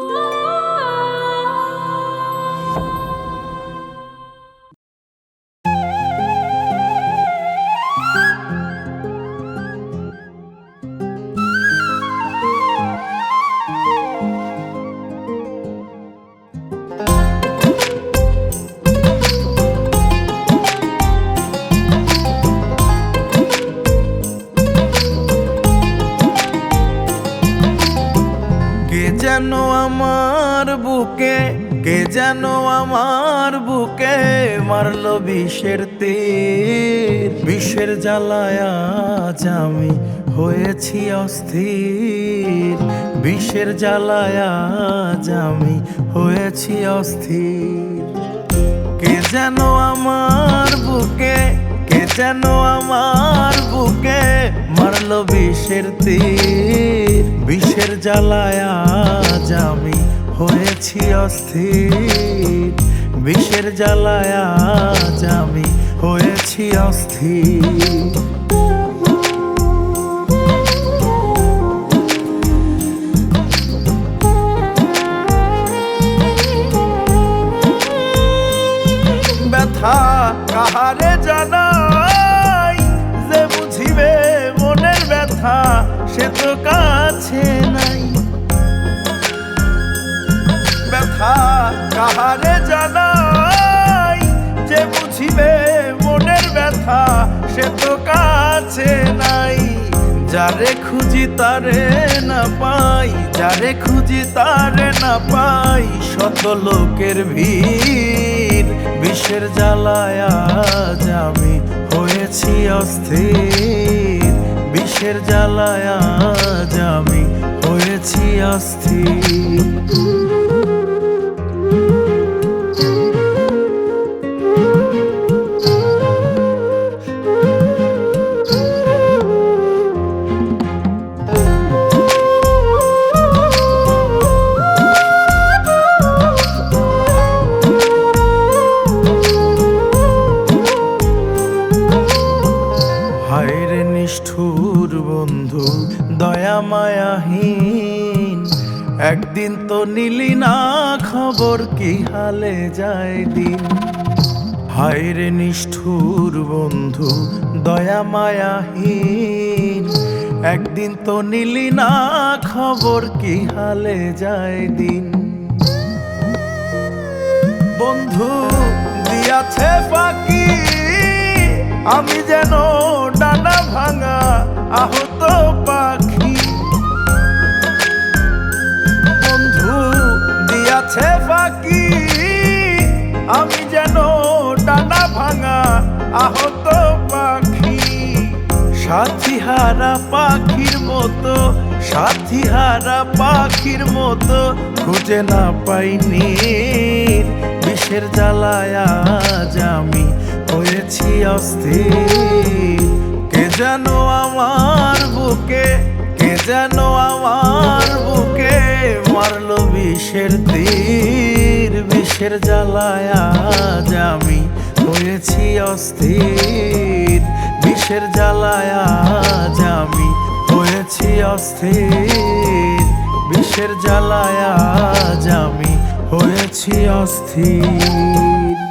Oh. কে যেন আমার বুকে, কে যেন আমার বুকে মারলো বিষের তীর। বিষের জ্বালায় আজ আমি হয়েছি অস্থির। বিষের জ্বালায় আজ আমি হয়েছি অস্থির। কে যেন আমার বুকে, কে যেন আমার বুকে মারলো বিষের তীর, বিষের জ্বালায় আমি হয়েছি অস্থির। বিষের জ্বালায় আমি হয়েছি অস্থির। ব্যথা কাহারে জানাই ব্যথা সে তো কাছে নাই। ব্যথা কাহারে জানাই? যে বুঝিবে মনের ব্যথা, সে তো কাছে নাই। যারে খুঁজি তারে না পাই, যারে খুঁজি তারে না পাই, শত লোকের ভিড়। বিষের জ্বালায় আজ আমি হয়েছি অস্থির। বিষের জ্বালায় আজ আমি হয়েছি অস্থির। দয়া মায়াহীন। একদিন তো নিলি না খবর কি হালে যায় দিন। হায়রে নিষ্ঠুর বন্ধু, দয়া মায়াহীন। একদিন তো নিলি না খবর কি হালে যায় দিন। বন্ধু, দিয়াছে ফাঁকি আমি যেন ডানা ভাঙা আহত পাখি। বন্ধু দিয়াছে ফাঁকি। আমি যেন ডানা ভাঙা আহত পাখি। সাথী হারা পাখির মতো সাথী হারা পাখির মতো খুঁজে না পাইনি বিষের জ্বালায় আজ আমি হয়েছি অস্থির। যেন আমার বুকে, কে যেন আমার বুকে মারল বিষের তীর, বিষের জ্বালায় আজ আমি হয়েছি অস্থির। বিষের জ্বালায় আজ আমি হয়েছি অস্থির। বিষের জ্বালায় আজ আমি হয়েছি অস্থির।